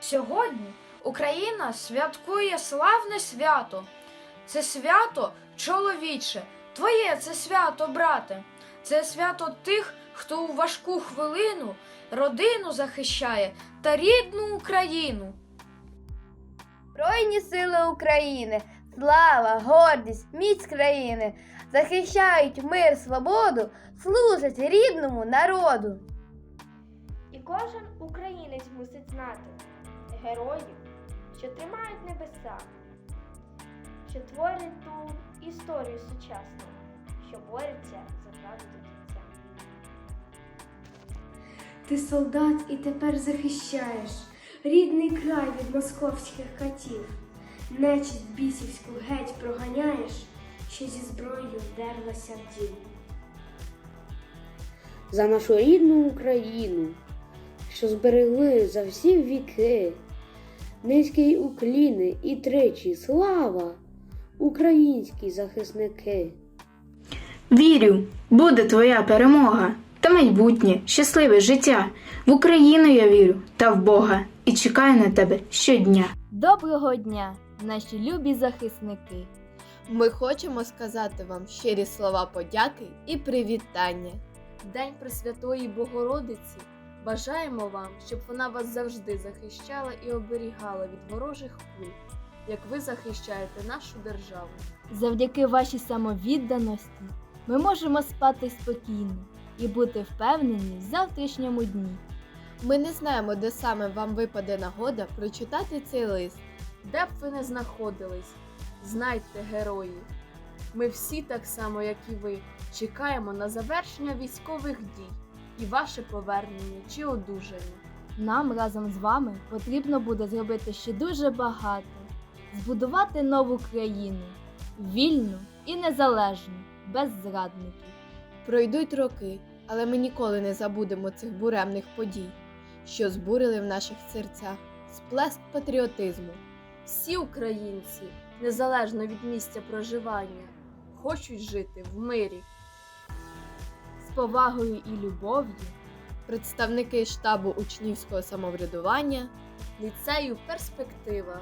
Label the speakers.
Speaker 1: Сьогодні Україна святкує славне свято. Це свято чоловіче, твоє це свято, брате. Це свято тих, хто у важку хвилину родину захищає та рідну Україну.
Speaker 2: Збройні сили України, слава, гордість, міць країни захищають мир, свободу, служать рідному народу.
Speaker 3: І кожен українець мусить знати героїв, що тримають небеса, що творять ту історію сучасну, що бореться за правду до кінця.
Speaker 4: Ти солдат і тепер захищаєш рідний край від московських катів. Нечість бісівську геть проганяєш, що зі зброєю вдерлася в дім.
Speaker 5: за нашу рідну Україну, що зберегли за всі віки. Низький укліни і тричі слава, українські захисники.
Speaker 6: Вірю, буде твоя перемога та майбутнє, щасливе життя. В Україну я вірю та в Бога і чекаю на тебе щодня.
Speaker 2: Доброго дня, наші любі захисники!
Speaker 7: Ми хочемо сказати вам щирі слова подяки і привітання.
Speaker 8: День Пресвятої Богородиці бажаємо вам, щоб вона вас завжди захищала і оберігала від ворожих куль, як ви захищаєте нашу державу.
Speaker 2: Завдяки вашій самовідданості ми можемо спати спокійно і бути впевнені в завтрашньому дні.
Speaker 7: Ми не знаємо, де саме вам випаде нагода прочитати цей лист.
Speaker 8: Де б ви не знаходились, знайте герої. Ми всі, так само як і ви, чекаємо на завершення військових дій і ваше повернення чи одужання.
Speaker 2: Нам разом з вами потрібно буде зробити ще дуже багато, збудувати нову країну, вільну і незалежну, без зрадників.
Speaker 7: Пройдуть роки, але ми ніколи не забудемо цих буремних подій, що збурили в наших серцях сплеск патріотизму.
Speaker 8: Всі українці, незалежно від місця проживання, хочуть жити в мирі.
Speaker 2: Повагою і любов'ю
Speaker 7: Представники штабу учнівського самоврядування
Speaker 8: Ліцею перспектива